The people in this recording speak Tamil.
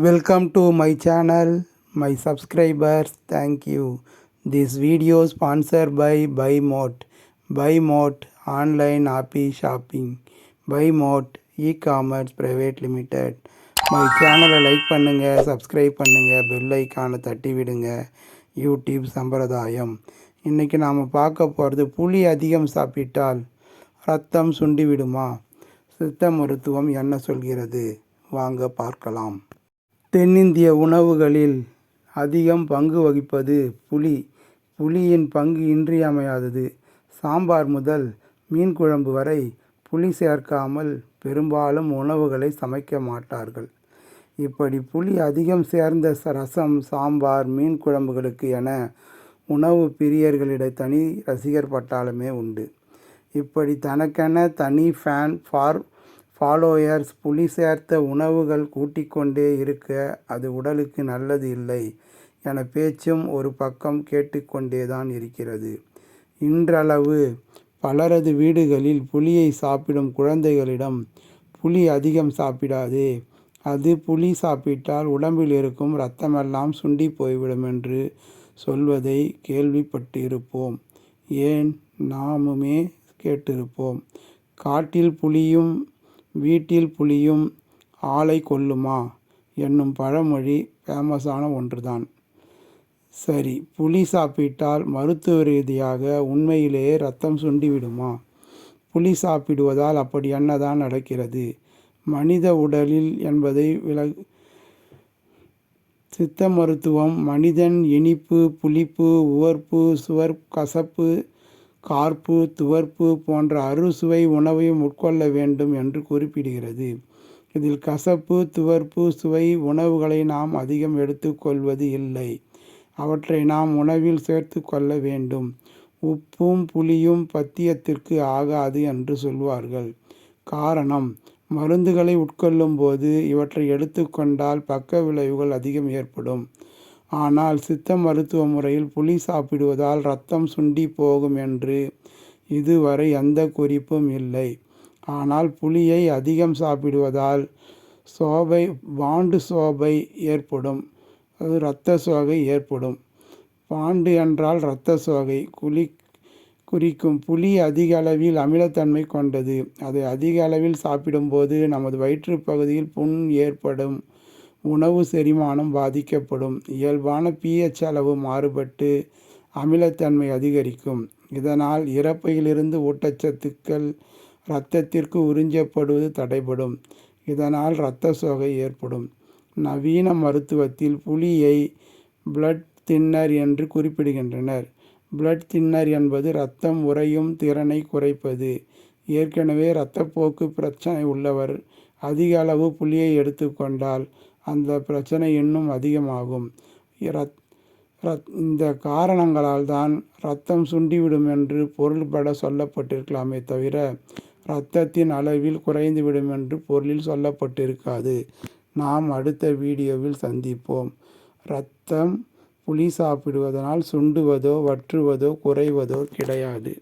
Welcome to my channel, my subscribers. Thank you. This video sponsored by BuyMote. BuyMote online happy shopping. BuyMote e-commerce private limited. My சேனலை லைக் பண்ணுங்க சப்ஸ்கிரைப் பண்ணுங்க பெல் ஐக்கானை தட்டி விடுங்க யூடியூப் சம்பிரதாயம் இன்னைக்கு நாம் பார்க்க போகிறது புளி அதிகம் சாப்பிட்டால் ரத்தம் சுண்டி விடுமா சித்த மருத்துவம் என்ன சொல்கிறது வாங்க பார்க்கலாம் தென்னிந்திய உணவுகளில் அதிகம் பங்கு வகிப்பது புளி. புளியின் பங்கு இன்றியமையாதது. சாம்பார் முதல் மீன் குழம்பு வரை புளி சேர்க்காமல் பெரும்பாலும் உணவுகளை சமைக்க மாட்டார்கள். இப்படி புளி அதிகம் சேர்ந்த ரசம் சாம்பார் மீன் குழம்புகளுக்கு என உணவு பிரியர்களிட தனி ரசிகர் பட்டாளமே உண்டு. இப்படி தனக்கென தனி ஃபேன் ஃபார் ஃபாலோயர்ஸ் புளி சேர்த்த உணவுகள் கூட்டிக்கொண்டே இருக்க அது உடலுக்கு நல்லது இல்லை என பேச்சும் ஒரு பக்கம் கேட்டுக்கொண்டே தான் இருக்கிறது. இன்றளவு பலரது வீடுகளில் புளியை சாப்பிடும் குழந்தைகளிடம் புளி அதிகம் சாப்பிடாதே அது புளி சாப்பிட்டால் உடம்பில் இருக்கும் இரத்தமெல்லாம் சுண்டி போய்விடும் என்று சொல்வதை கேள்விப்பட்டிருப்போம். ஏன்? நாமுமே கேட்டிருப்போம். காட்டில் புளியும் வீட்டில் புலியும் ஆளை கொல்லுமா? என்னும் பழமொழி ஃபேமஸான ஒன்றுதான். சரி புளி சாப்பிட்டால் மருத்துவ ரீதியாக உண்மையிலேயே ரத்தம் சுண்டிவிடுமா? புளி சாப்பிடுவதால் அப்படி என்னதான் நடக்கிறது? மனித உடலில் என்பதை வில சித்த மருத்துவம் மனிதன் இனிப்பு புளிப்பு உவர்ப்பு சுவர் கசப்பு கார்ப்பு துவர்ப்பு போன்ற அறுசுவை உணவையும் உட்கொள்ள வேண்டும் என்று குறிப்பிடுகிறது. இதில் கசப்பு துவர்ப்பு சுவை உணவுகளை நாம் அதிகம் எடுத்துக்கொள்வது இல்லை. அவற்றை நாம் உணவில் சேர்த்து கொள்ள வேண்டும். உப்பும் புளியும் பத்தியத்திற்கு ஆகாது என்று சொல்வார்கள். காரணம் மருந்துகளை உட்கொள்ளும் போது இவற்றை எடுத்துக்கொண்டால் பக்க விளைவுகள் அதிகம் ஏற்படும். ஆனால் சித்த மருத்துவ முறையில் புளி சாப்பிடுவதால் ரத்தம் சுண்டி போகும் என்று இதுவரை எந்த குறிப்பும் இல்லை. ஆனால் புளியை அதிகம் சாப்பிடுவதால் சோபை பாண்டு சோபை ஏற்படும். அது இரத்த சோகை ஏற்படும். பாண்டு என்றால் இரத்த சோகை. குளி குறிக்கும் புளி அதிக அளவில் அமிலத்தன்மை கொண்டது. அதை அதிக அளவில் சாப்பிடும்போது நமது வயிற்றுப்பகுதியில் புண் ஏற்படும். உணவு செரிமானம் பாதிக்கப்படும். இயல்பான பிஹெச் அளவு மாறுபட்டு அமிலத்தன்மை அதிகரிக்கும். இதனால் இறப்பையிலிருந்து ஊட்டச்சத்துக்கள் இரத்தத்திற்கு உறிஞ்சப்படுவது தடைபடும். இதனால் இரத்த சோகை ஏற்படும். நவீன மருத்துவத்தில் புலியை பிளட் தின்னர் என்று குறிப்பிடுகின்றனர். பிளட் தின்னர் என்பது இரத்தம் உறையும் திறனை குறைப்பது. ஏற்கனவே இரத்தப்போக்கு பிரச்சனை உள்ளவர் அதிக அளவு புளியை எடுத்துக்கொண்டால் அந்த பிரச்சனை இன்னும் அதிகமாகும். ரத் ரத் இந்த காரணங்களால் தான் இரத்தம் சுண்டிவிடும் என்று பொருள்பட சொல்லப்பட்டிருக்கலாமே தவிர இரத்தத்தின் அளவில் குறைந்துவிடும் என்று பொருளில் சொல்லப்பட்டிருக்காது. நாம் அடுத்த வீடியோவில் சந்திப்போம். இரத்தம் புளி சாப்பிடுவதனால் சுண்டுவதோ வற்றுவதோ குறைவதோ கிடையாது.